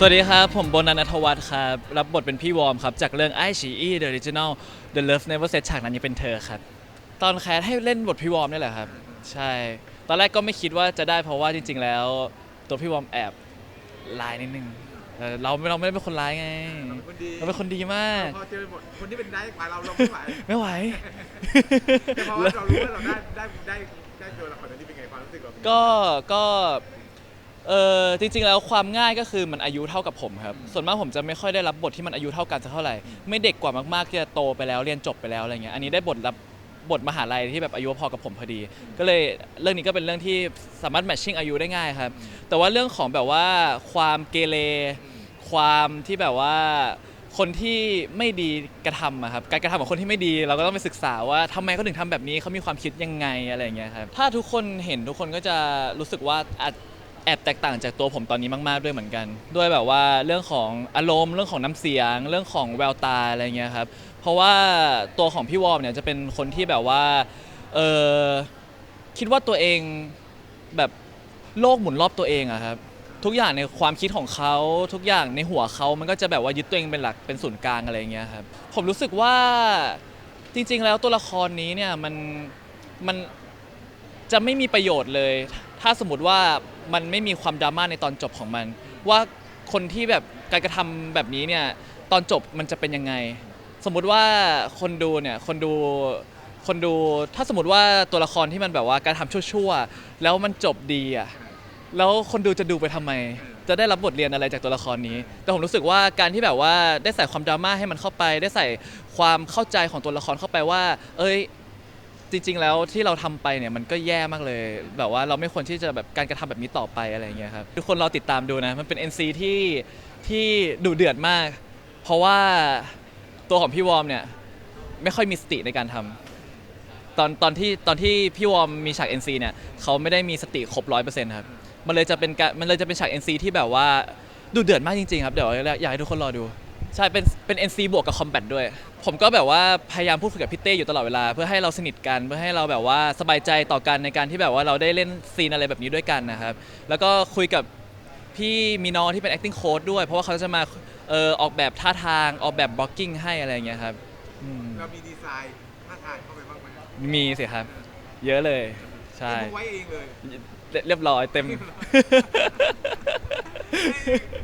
สวัสดีครับ ผมโบนันอัธวัฒน์ครับ รับบทเป็นพี่วอร์มครับ จากเรื่องไอชีอี The Original The Love Never Set ฉากนั้นยังเป็นเธอครับ ตอนแคสให้เล่นบทพี่วอร์มนี่แหละครับ ใช่ ตอนแรกก็ไม่คิดว่าจะได้เพราะว่าจริง ๆ แล้ว ตัวพี่วอร์มแอบลายนิดนึงเออเราไม่เราไม่ได้เป็นคนร้ายไงคนดี เราเป็นคนดีมาก พอเจอหมดคนที่เป็นได้กว่าเราเราไม่ไหวไม่ไหว แต่พอเรารู้ว่าเราได้ได้ได้ได้เจอละครนี้เป็นไงความรู้สึกเราก็ก็ เออจริงๆแล้วความง่ายก็คือมันอายุเท่ากับผมครับ ส่วนมากผมจะไม่ค่อยได้รับบทที่มันอายุเท่ากันสักเท่าไหร่ ไม่เด็กกว่ามากๆที่จะโตไปแล้วเรียนจบไปแล้วอะไรเงี้ย อันนี้ได้บทรับบทมหาลัยที่แบบอายุพอกับผมพอดี ก็เลยเรื่องนี้ก็เป็นเรื่องที่สามารถแมทชิ่งอายุได้ง่ายครับ แต่ว่าเรื่องของแบบว่าความเกเร ความที่แบบว่าคนที่ไม่ดีกระทำอะครับ การกระทำของคนที่ไม่ดีเราก็ต้องไปศึกษาว่าทำไมเขาถึงทำแบบนี้เขามีความคิดยังไงอะไรอย่างเงี้ยครับ ถ้าทุกคนเห็นทุกคนก็จะรู้สึกว่าอาจ แอบแตกต่างจากตัวผมตอนนี้มาก ๆ ด้วยเหมือนกัน ด้วยแบบว่าเรื่องของอารมณ์เรื่องของน้ำเสียง เรื่องของแววตาอะไรเงี้ยครับ เพราะว่าตัวของพี่วอมเนี่ยจะเป็นคนที่แบบว่าเออคิดว่าตัวเองแบบโลกหมุนรอบตัวเองอะครับ ทุกอย่างในความคิดของเขาทุกอย่างในหัวเขามันก็จะแบบว่ายึดตัวเองเป็นหลักเป็นศูนย์กลางอะไรเงี้ยครับผมรู้สึกว่าจริง ๆ แล้วตัวละครนี้เนี่ยมันมันจะไม่มีประโยชน์เลย ถ้าสมมติว่า มันไม่มีความดราม่าในตอนจบของมัน ว่าคนที่แบบการกระทำแบบนี้เนี่ยตอนจบมันจะเป็นยังไง สมมุติว่าคนดูเนี่ยคนดูคนดูถ้าสมมติว่าตัวละครที่มันแบบว่าการทำชั่วๆแล้วมันจบดีอะ แล้วคนดูจะดูไปทำไม จะได้รับบทเรียนอะไรจากตัวละครนี้ แต่ผมรู้สึกว่าการที่แบบว่าได้ใส่ความดราม่าให้มันเข้าไป ได้ใส่ความเข้าใจของตัวละครเข้าไปว่า เอ้ย จริงๆ แล้วที่เราทำไปเนี่ยมันก็แย่มากเลย แบบว่าเราไม่ควรที่จะแบบการกระทำแบบนี้ต่อไปอะไรอย่างเงี้ยครับทุกคนรอติดตามดูนะ มันเป็น NC ที่ที่ดุเดือดมาก เพราะว่าตัวของพี่วอร์มเนี่ยไม่ค่อยมีสติในการทำตอนตอนที่ตอนที่พี่วอร์มมีฉาก NC เนี่ยเขาไม่ได้มีสติครบร้อยเปอร์เซ็นต์ครับมันเลยจะเป็นการมันเลยจะเป็นฉาก NC ที่แบบว่าดูเดือดมากจริงๆครับเดี๋ยวอยากให้ทุกคนรอดู ใช่เป็นเป็น NC บวกกับคอมแบทด้วย ผมก็แบบว่าพยายามพูดคุยกับพี่เต้อยู่ตลอดเวลา เพื่อให้เราสนิทกันเพื่อให้เราแบบว่าสบายใจต่อกันในการที่แบบว่าเราได้เล่นซีนอะไรแบบนี้ด้วยกันนะครับ แล้วก็คุยกับพี่มีน้องที่เป็น acting coach ด้วย เพราะว่าเขาจะมาเออออกแบบท่าทางออกแบบ blocking ให้อะไรอย่างเงี้ยครับอืมเรามีดีไซน์ท่าทางเข้าไปบ้างไหมมีสิครับ เยอะเลยใช่เอาไว้เองเลยเรียบร้อยเต็ม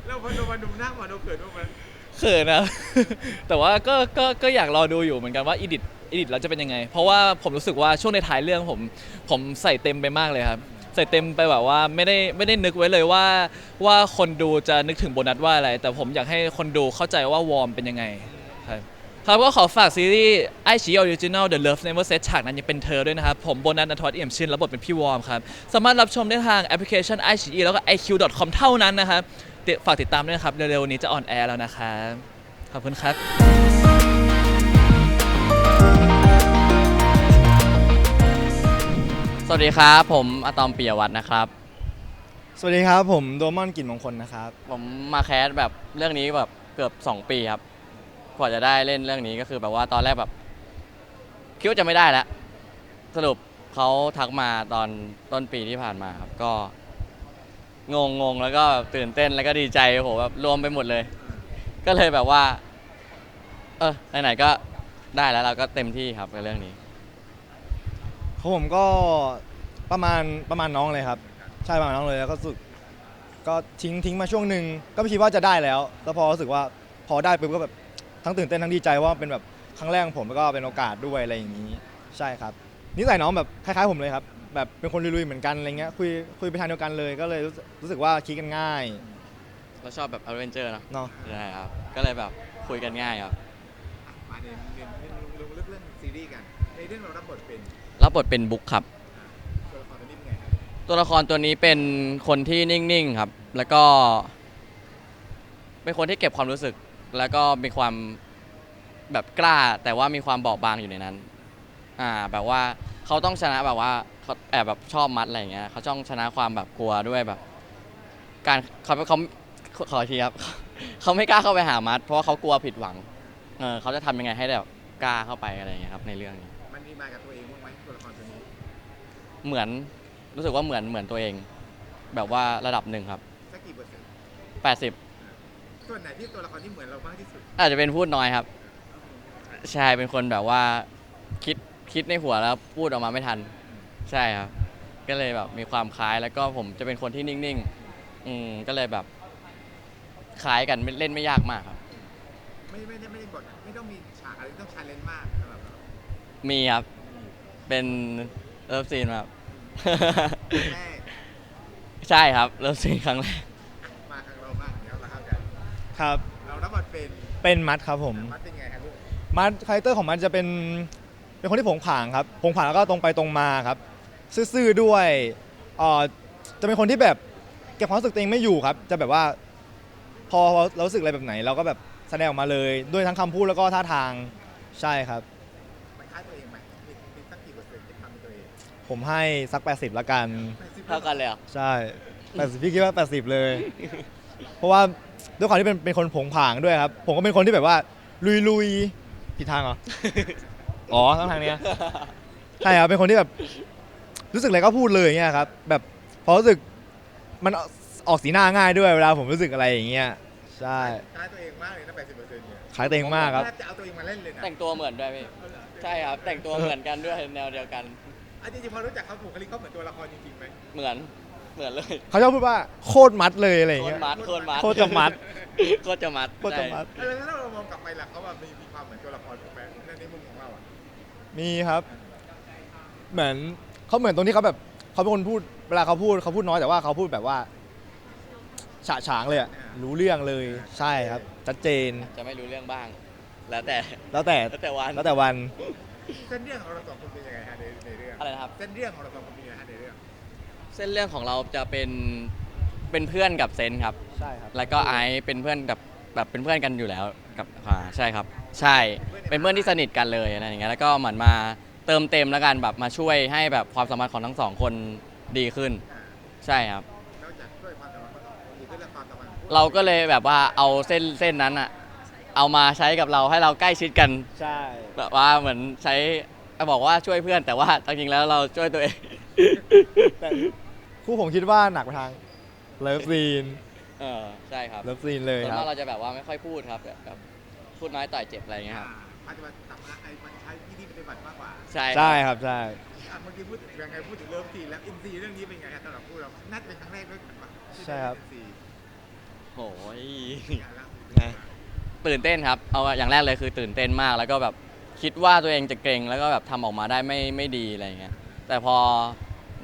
เราพอเรามาดูหน้ามาดูเกิดบ้างไหมเขินนะ แต่ว่าก็ก็ก็อยากรอดูอยู่เหมือนกันว่าอีดิทอีดิทเราจะเป็นยังไง เพราะว่าผมรู้สึกว่าช่วงในท้ายเรื่องผมผมใส่เต็มไปมากเลยครับ ใส่เต็มไปแบบว่าไม่ได้ไม่ได้นึกไว้เลยว่าว่าคนดูจะนึกถึงโบนัสว่าอะไร แต่ผมอยากให้คนดูเข้าใจว่าวอร์มเป็นยังไงครับครับก็ขอฝากซีรีส์ไอชีออริจิน l The Love Never Set ฉากนั้นยังเป็นเธอด้วยนะครับ ผมโบนัสนัทวัฒน์เอี่ยมชื่นรับบทเป็นพี่วอร์มครับ สามารถรับชมได้ทางแอปพลิเคชัน i อ e แล้วก็ iq.com เท่านั้นนะครับ ติดฝากติดตามด้วยนะครับ เร็วๆนี้จะออนแอร์แล้วนะครับขอบคุณครับ สวัสดีครับ ผมอะตอมปิยวัฒน์นะครับ สวัสดีครับ ผมโดมอนกลิ่นมงคลนะครับ ผมมาแคสแบบเรื่องนี้แบบเกือบ 2 ปีครับกว่าจะได้เล่นเรื่องนี้ก็คือแบบว่าตอนแรกแบบคิดว่าจะไม่ได้แล้วสรุปเขาทักมาตอนต้นปีที่ผ่านมาครับก็ งงงงแล้วก็ตื่นเต้นแล้วก็ดีใจโหแบบรวมไปหมดเลย ก็เลยแบบว่า เออไหนๆก็ได้แล้วเราก็เต็มที่ครับกับเรื่องนี้ ของผมก็ประมาณประมาณน้องเลยครับ ใช่ประมาณน้องเลยแล้วก็รู้สึกก็ทิ้งทิ้งมาช่วงหนึ่งก็ไม่คิดว่าจะได้แล้วแล้วพอรู้สึกว่าพอได้ปุ๊บก็แบบทั้งตื่นเต้นทั้งดีใจว่าเป็นแบบครั้งแรกของผมแล้วก็เป็นโอกาสด้วยอะไรอย่างนี้ ใช่ครับนิสัยน้องแบบคล้ายๆผมเลยครับ แบบเป็นคนลุยๆเหมือนกันอะไรเงี้ยคุยคุยไปทางเดียวกันเลย ก็เลยรู้สึกรู้สึกว่าคิดกันง่ายเราชอบแบบอเวนเจอร์เนอะเนาะใช่ครับ ก็เลยแบบคุยกันง่ายครับ มาเน้นเน้นเน้นลงลึกเรื่องซีรีส์กัน ในเรื่องเรารับบทเป็นรับบทเป็นบุ๊กครับ ตัวละครตัวนี้เป็นไงครับตัวละครตัวนี้เป็นคนที่นิ่งๆครับ แล้วก็ เป็นคนที่เก็บความรู้สึก แล้วก็มีความแบบกล้า แต่ว่ามีความบอบบางอยู่ในนั้น อ่า แบบว่า เขาต้องชนะแบบว่าเขาแอบแบบชอบมัดอะไรอย่างเงี้ยเขาต้องชนะความแบบกลัวด้วยแบบ การเขาเขาขออีกทีครับ เขาไม่กล้าเข้าไปหามัด เพราะว่าเขากลัวผิดหวังเออเขาจะทำยังไงให้แบบกล้าเข้าไปอะไรอย่างเงี้ยครับในเรื่องนี้ มันมีมากับตัวเองบ้างไหมตัวละครตัวนี้เหมือนรู้สึกว่าเหมือนเหมือนตัวเอง แบบว่าระดับหนึ่งครับสักกี่เปอร์เซ็นต์80 ส่วนไหนที่ตัวละครที่เหมือนเรามากที่สุดอาจจะเป็นพูดน้อยครับ ใช่เป็นคนแบบว่า คิดคิดในหัวแล้วพูดออกมาไม่ทัน ใช่ครับ ก็เลยแบบมีความคล้ายแล้วก็ผมจะเป็นคนที่นิ่งๆ อืมก็เลยแบบคล้ายกันไม่เล่นไม่ยากมากครับ ไม่ไม่ได้ไม่ได้บทไม่ต้องมีฉากอะไรที่ต้องชาเลนจ์มากสำหรับเรามีครับ เป็นเลิฟซีนครับ แม่ใช่ครับเลิฟซีนครั้งแรก มาทางเราบ้างเดี๋ยวเราเข้ากันครับ เรารับบทเป็นเป็นมัดครับผม มัดเป็นไงครับลูกมัดคาแรคเตอร์ของมันจะเป็น เป็นคนที่ผงผางครับผงผางแล้วก็ตรงไปตรงมาครับ ซื่อๆด้วยเอ่อจะเป็นคนที่แบบเก็บความรู้สึกตัวเองไม่อยู่ครับ จะแบบว่า พอเรารู้สึกอะไรแบบไหน เราก็แบบแสดงออกมาเลยด้วยทั้งคำพูดแล้วก็ท่าทางใช่ครับ มันคล้ายตัวเองไหมมีมีสักกี่เปอร์เซ็นต์ที่ทำเป็นตัวเองผมให้สัก 80ละกัน เท่ากันเลยเหรอใช่ 80 พี่คิดว่า 80 เลย เพราะว่าด้วยความที่เป็นเป็นคนผงผางด้วยครับ ผมก็เป็นคนที่แบบว่า ลุยลุยๆผิดทางเหรอ อ๋อต้องทางเนี้ย ใช่ครับเป็นคนที่แบบ รู้สึกอะไรก็พูดเลยอย่างเงี้ยครับ แบบพอรู้สึกมันออกสีหน้าง่ายด้วยเวลาผมรู้สึกอะไรอย่างเงี้ยใช่คล้ายตัวเองมากเลยนะ80เปอร์เซ็นต์เนี่ยขายตัวเองมากครับแทบจะเอาตัวเองมาเล่นเลยนะแต่งตัวเหมือนด้วยพี่ใช่ครับ แต่งตัวเหมือนกันด้วยแนวเดียวกัน อะจริงๆพอรู้จักเขาบุคลิกเขาเหมือนตัวละครจริงๆไหมเหมือนเหมือนเลยเขาชอบพูดว่าโคตรมัดเลยอะไรอย่างโคตเงี้รย มัดโคตรมัดโคตรจะมัด โคตรจะมัดโคตรจะมัดเออแล้วถ้าเรามองกลับไปล่ะเขาว่ามีมีความเหมือนตัวละคร มีครับ เหมือนเขาเหมือนตรงที่เขาแบบเขาเป็นคนพูดเวลาเขาพูดเขาพูดน้อยแต่ว่าเขาพูดแบบว่า ฉะฉางเลยอะรู้เรื่องเลยใช่ครับชัดเจนจะไม่รู้เรื่องบ้าง แล้วแต่ แล้วแต่แล้วแต่วัน แล้วแต่วันเส้นเรื่องของเราสองคนเป็นยังไงฮะในในเรื่องอะไรนะครับ เส้นเรื่องของเราสองคนเป็นยังไงฮะในเรื่องเส้นเรื่องของเราจะเป็นเป็นเพื่อนกับเซนครับ ใช่ครับแล้วก็ไอซ์เป็นเพื่อนกับแบบเป็นเพื่อนกันอยู่แล้วกับอ่าใช่ครับ ใช่ เป็นเพื่อนที่สนิทกันเลยอะไรอย่างเงี้ยแล้วก็เหมือนมาเติมเต็มแล้วกันแบบมาช่วยให้แบบความสัมพันธ์ของทั้งสองคนดีขึ้นอ่าใช่ครับ นอกจากช่วยความสัมพันธ์ของเราอีกเรื่องความสัมพันธ์ของเราก็เลยแบบว่าเอาเส้นเส้นนั้นอะเอามาใช้กับเราให้เราใกล้ชิดกัน ใช่ แบบว่าเหมือนใช้บอกว่าช่วยเพื่อนแต่ว่าจริงๆแล้วเราช่วยตัวเอง แต่คู่ผมคิดว่าหนักไปทางเลิฟซีนเออใช่ครับเลิฟซีนเลยส่วนครัมาบ กเราจะแบบว่าไม่ค่อยพูดครับแบบแบบ พูดน้อยต่อยเจ็บอะไรอย่างเงี้ยครับอ่าปฏิบัติทำงานไอ้มันใช้วิธีปฏิบัติมากกว่าใช่ครับใช่ครับใช่ อะเมื่อกี้พูดถึงยังไงพูดถึงเริ่มทีแล้วอินซีเรื่องนี้เป็นไงฮะสำหรับพวกเราน่าจะเป็นครั้งแรกด้วยกันปะที่ใช่ครับได้เล่น NC โอ้ยอะแล้วไงตื่นเต้นครับ เอาอย่างแรกเลยคือตื่นเต้นมากแล้วก็แบบคิดว่าตัวเองจะเกรงแล้วก็แบบทำออกมาได้ไม่ไม่ดีอะไรอย่างเงี้ยแต่พอ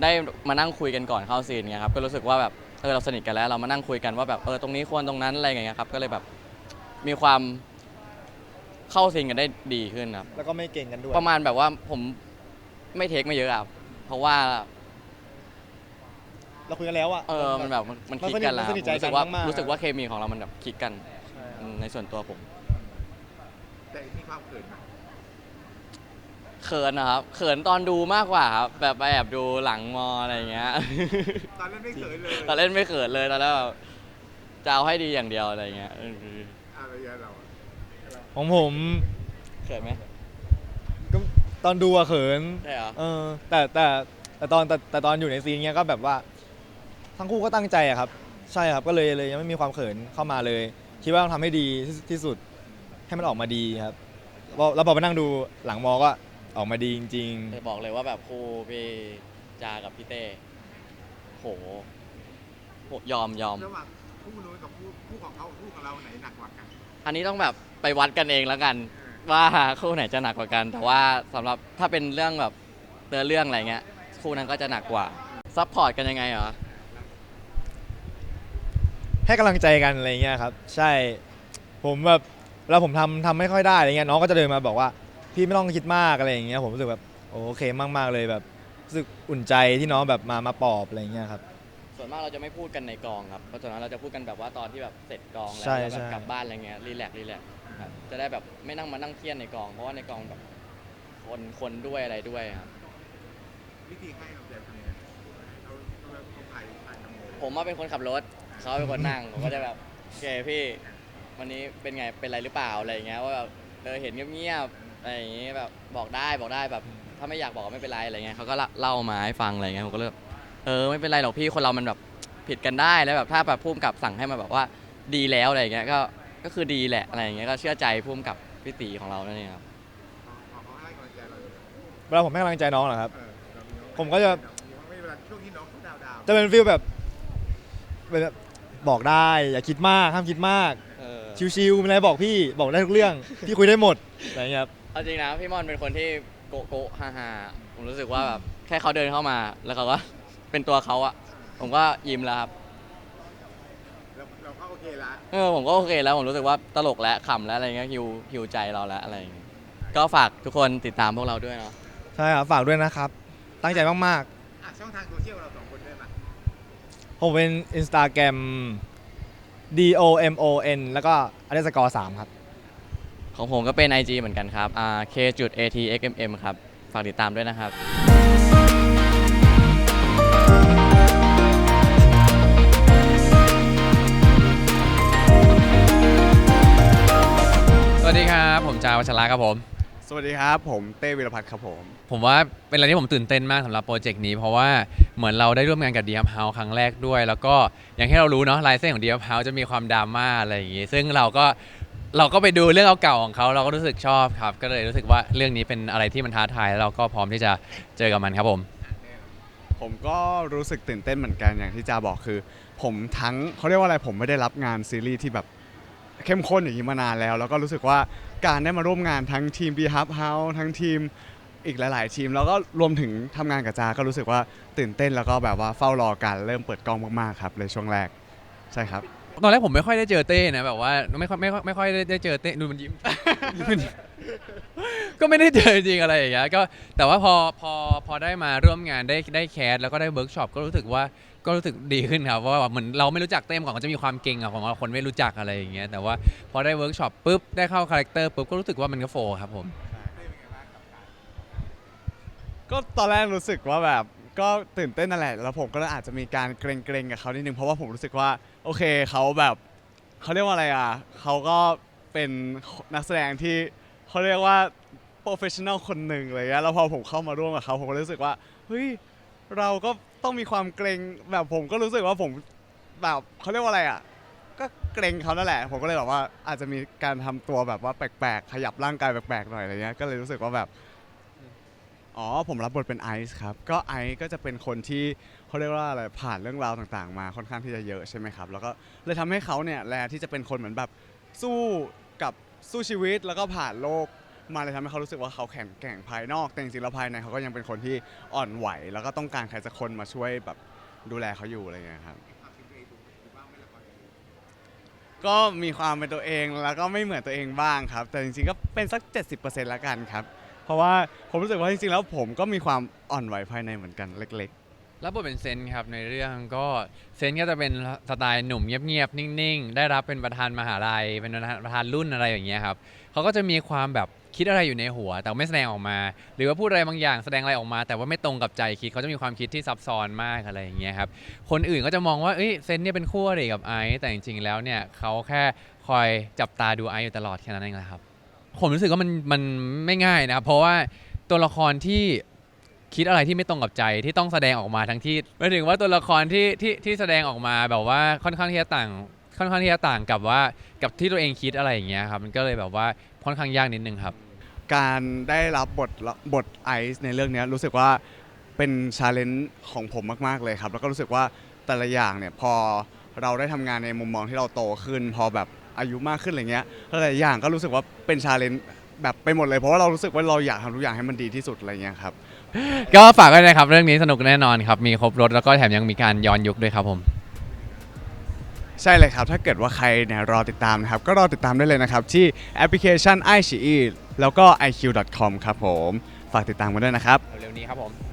ได้มานั่งคุยกันก่อนเข้าซีนเงี้ยครับก็รู้สึกว่าแบบเออเราสนิทกันแล้วเรามานั่งคุยกันว่าแบบเออตรงนี้ควรตรงนั้นอะไรอย่างเงี้ยครับก็เลยแบบมีความ เข้าซีนกันได้ดีขึ้นครับ แล้วก็ไม่เก่งกันด้วย ประมาณแบบว่าผมไม่เทคไม่เยอะครับ เพราะว่า เราคุยกันแล้วอะเออมันแบบมันมันคลิกกันแล้วมันสนิทใจรู้สึกว่ากันมากๆรู้สึกว่าเคมีของเรามันแบบคลิกกันใช่ครับอืมในส่วนตัวผมแต่มีความเขินไหมเขินนะครับเขินตอนดูมากกว่าครับแบบไปแอบดูหลังมออะไรอย่างเงี้ย ตอนเล่นไม่เขินเลย ตอนเล่นไม่เขินเลยตอนแรกแบบจะเอาให้ดีอย่างเดียวอะไรอย่างเงี้ยเออ ของผมเขินไหมก็ตอนดูอะเขิน ใช่เหรอ เออแต่แต่แต่ตอนแต่แต่ตอนอยู่ในซีนเนี้ยก็แบบว่า ทั้งคู่ก็ตั้งใจอะครับ ใช่ครับก็เลยเลยยังไม่มีความเขินเข้ามาเลย คิดว่าต้องทำให้ดีที่ที่สุดให้มันออกมาดีครับแล้วแล้วพอมานั่งดูหลังมอก็ออกมาดีจริงจะบอกเลยว่าแบบครูพี่จากับพี่เต้โหโหยอมยอม ระหว่างคู่นู้นกับคู่คู่ของเขากับคู่ของเราไหนหนักกว่ากันอันนี้ต้องแบบ ไปวัดกันเองแล้วกัน ว่าคู่ไหนจะหนักกว่ากัน แต่ว่าสำหรับถ้าเป็นเรื่องแบบเนื้อเรื่องอะไรเงี้ยคู่นั้นก็จะหนักกว่าซัพพอร์ตกันยังไงเหรอๆให้กำลังใจกันอะไรเงี้ยครับ ใช่ผมแบบเวลาผมทำทำไม่ค่อยได้อะไรเงี้ยน้องก็จะเดินมาบอกว่า พี่ไม่ต้องคิดมากอะไรอย่างเงี้ยผมรู้สึกแบบโอเคมาก ๆ เลยแบบรู้สึกอุ่นใจที่น้องแบบมามาปลอบอะไรเงี้ยครับ ส่วนมากเราจะไม่พูดกันในกองครับเพราะส่วนมากเราจะพูดกันแบบว่าตอนที่แบบเสร็จกองแล้วใช่แล้วแบบใช่กลับบ้านอะไรเงี้ยรีแลกซ์รีแลกซ์ ครับจะได้แบบไม่นั่งมานั่งเครียดในกอง เพราะว่าในกองแบบคนคนด้วยอะไรด้วยครับ วิธีให้เราแบบนี้เราเราเขาถ่ายถ่ายทำเลยผมว่าเป็นคนขับรถ เขาเป็นคนนั่ง ผมก็จะแบบโอเคพี่ วันนี้เป็นไงเป็นไรหรือเปล่าอะไรอย่างเงี้ยว่าแบบเออเห็นเงียบๆอะไรอย่างเงี้ยแบบบอกได้บอกได้แบบ ถ้าไม่อยากบอกก็ไม่เป็นไรอะไรเงี้ยเขาก็เล่ามาให้ฟังอะไรเงี้ยผมก็เลยแบบเออไม่เป็นไรหรอกพี่คนเรามันแบบผิดกันได้แล้วแบบถ้าแบบพุ่มกับสั่งให้มาแบบว่าดีแล้วอะไรอย่างเงี้ยก็ ก็คือดีแหละอะไรอย่างเงี้ยก็เชื่อใจพุ่มกับพี่ตีของเรานั่นเองครับขอเขาให้กำลังใจเราเลยเวลาผมให้กำลังใจน้องเหรอครับ เออเราน้องผมก็จะ ไม่เวลาช่วงที่น้องเขาดาวดาวๆจะเป็นฟีลแบบแบบบอกได้อย่าคิดมากห้ามคิดมากชิวๆมีอะไรบอกพี่บอกได้ทุกเรื่อง พี่คุยได้หมดอะไรอย่างเงี้ยครับเอาจริงนะพี่มอนเป็นคนที่โกะโกะฮาฮาผมรู้สึกว่าแบบแค่เขาเดินเข้ามา แล้วเขาก็ เป็นตัวเขาอะผมก็ยิ้มแล้วครับเรา เราก็โอเคละเออผมก็โอเคแล้วผมรู้สึกว่าตลกและขำและอะไรเงี้ยฮิวฮิวใจเราแล้วอะไรอย่างเงี้ยก็ฝากทุกคนติดตามพวกเราด้วยเนาะใช่ครับฝากด้วยนะครับ ตั้งใจมากอะช่องทางโซเชียลเราสองคนด้วยป่ะๆผมเป็น Instagram D O M O N แล้วก็อันเดอร์สกอร์สามครับ ของผมก็เป็น IG เหมือนกันครับอ่า k จุด atxmm ครับ ฝากติดตามด้วยนะครับ วัชระครับผม สวัสดีครับ ผมเต้วิรพัฒน์ครับผม ผมว่าเป็นอะไรที่ผมตื่นเต้นมากสำหรับโปรเจกต์นี้ เพราะว่าเหมือนเราได้ร่วมงานกับ d ี p House ครั้งแรกด้วย แล้วก็อย่างที่เรารู้เนาะลายเส้นของ d ี p House จะมีความดราม่าอะไรอย่างงี้ ซึ่งเราก็เราก็ไปดูเรื่องเก่าๆของเขาเราก็รู้สึกชอบครับ ก็เลยรู้สึกว่าเรื่องนี้เป็นอะไรที่มันท้าทายแล้วเราก็พร้อมที่จะเจอกับมันครับผม ผมก็รู้สึกตื่นเต้นเหมือนกันอย่างที่จาบอกคือ ผมทั้งเขาเรียกว่าอะไรผมไม่ได้รับงานซีรีส์ที่แบบ เข้มข้นอย่างนี้มานานแล้ว แล้วก็รู้สึกว่าการได้มาร่วมงานทั้งทีม b ีฮับเฮาทั้งทีมอีกหลาย ๆ ทีม แล้วก็รวมถึงทำงานกับจาก็รู้สึกว่าตื่นเต้นแล้วก็แบบว่าเฝ้ารอการเริ่มเปิดกล้องมากๆครับในช่วงแรกใช่ครับ ตอนแรกผมไม่ค่อยได้เจอเต้นะแบบว่าไม่ค่อยไม่ค่อยไม่ค่อยได้ได้เจอเต้ดูมันยิ้ม ก็ไม่ได้เจอจริงอะไรอย่างเงี้ยก็แต่ว่าพอพอพอได้มาร่วมงานได้ได้แคสแล้วก็ได้เวิร์กช็อปก็รู้สึกว่า ก็รู้สึกดีขึ้นครับเพราะว่าแบบเหมือนเราไม่รู้จักเต้มก่อนก็จะมีความเก่งอะของเราคนไม่รู้จักอะไรอย่างเงี้ยแต่ว่าพอได้เวิร์กช็อปปุ๊บได้เข้าคาแรคเตอร์ปุ๊บก็รู้สึกว่ามันก็โฟล์ครับผม ก็ตอนแรกรู้สึกว่าแบบก็ตื่นเต้นนั่นแหละแล้วผมก็อาจจะมีการเกรงๆกับเขานิดนึงเพราะว่าผมรู้สึกว่าโอเคเขาแบบเขาเรียกว่าอะไรอะเขาก็เป็นนักแสดงที่เขาเรียกว่าโปรเฟชชั่นอลคนหนึ่งอะไรเงี้ยแล้วพอผมเข้ามาร่วมกับเขาผมก็รู้สึกว่าเฮ้ยเราก็ ต้องมีความเกรงแบบผมก็รู้สึกว่าผมแบบเขาเรียกว่าอะไรอะ ก็เกรงเขานั่นแหละ ผมก็เลยแบบว่าอาจจะมีการทำตัวแบบว่าแปลกๆ ขยับร่างกายแปลกๆหน่อยอะไรเงี้ยก็เลยรู้สึกว่าแบบ อ๋อผมรับบทเป็นไอซ์ครับ ก็ไอซ์ก็จะเป็นคนที่เขาเรียกว่าอะไรผ่านเรื่องราวต่างๆ มาค่อนข้างที่จะเยอะใช่ไหมครับ แล้วก็เลยทำให้เขาเนี่ยแลที่จะเป็นคนเหมือนแบบสู้กับสู้ชีวิตแล้วก็ผ่านโลก มาเลยทำให้เขารู้สึกว่าเขาแข็งแกร่งภายนอก แต่จริงๆแล้วภายในเขาก็ยังเป็นคนที่อ่อนไหว แล้วก็ต้องการใครสักคนมาช่วยแบบดูแลเขาอยู่อะไรอย่างเงี้ยครับ ก็มีความเป็นตัวเองแล้วก็ไม่เหมือนตัวเองบ้างครับ แต่จริงๆก็เป็นสัก 70%ละกันครับ เพราะว่าผมรู้สึกว่าจริงๆแล้วผมก็มีความอ่อนไหวภายในเหมือนกันเล็ก รับบทเป็นเซนครับในเรื่องก็เซนก็จะเป็นสไตล์หนุ่มเงียบๆนิ่งๆ ได้รับเป็นประธานมหาลัยเป็นประธานรุ่นอะไรอย่างเงี้ยครับเขาก็จะมีความแบบ คิดอะไรอยู่ในหัว แต่ไม่แสดงออกมา หรือว่าพูดอะไรบางอย่างแสดงอะไรออกมา แต่ว่าไม่ตรงกับใจคิดเขาจะมีความคิดที่ซับซ้อนมากอะไรอย่างเงี้ยครับคนอื่นก็จะมองว่าเอ้ยเซนเนี่ยเป็นคู่อริกับไอซ์แต่จริงๆแล้วเนี่ยเขาแค่คอยจับตาดูไอซ์อยู่ตลอดแค่นั้นเองแหละครับ ผมรู้สึกว่ามันมันไม่ง่ายนะครับเพราะว่าตัวละครที่คิดอะไรที่ไม่ตรงกับใจที่ต้องแสดงออกมาทั้งที่หมายถึงว่าตัวละครที่ที่ที่แสดงออกมาแบบว่าค่อนข้างที่จะต่างค่อนข้างที่จะต่างกับว่ากับที่ตัวเองคิดอะไรอย่างเงี้ยครับมันก็เลยแบบว่า ค่อนข้างยากนิดนึงครับๆการได้รับบทบทไอซ์ในเรื่องเนี้ยรู้สึกว่าเป็นชาเลนจ์ของผมมาก ๆ เลยครับ แล้วก็รู้สึกว่าแต่ละอย่างเนี่ยพอเราได้ทำงานในมุมมองที่เราโตขึ้น พอแบบอายุมากขึ้นอะไรเงี้ยหลายๆอย่างก็รู้สึกว่าเป็นชาเลนจ์แบบไปหมดเลยเพราะว่าเรารู้สึกว่าเราอยากทำทุกอย่างให้มันดีที่สุดอะไรเงี้ยครับก็ฝากไว้นะครับเรื่องนี้สนุกแน่นอนครับมีครบรถแล้วก็แถมยังมีการย้อนยุคด้วยครับผม ใช่เลยครับ ถ้าเกิดว่าใครเนี่ยรอติดตามนะครับ ก็รอติดตามได้เลยนะครับ ที่แอปพลิเคชัน i อ e แล้วก็ iq.com ครับผม ฝากติดตามกันด้วยนะครับ เร็วๆนี้ครับผม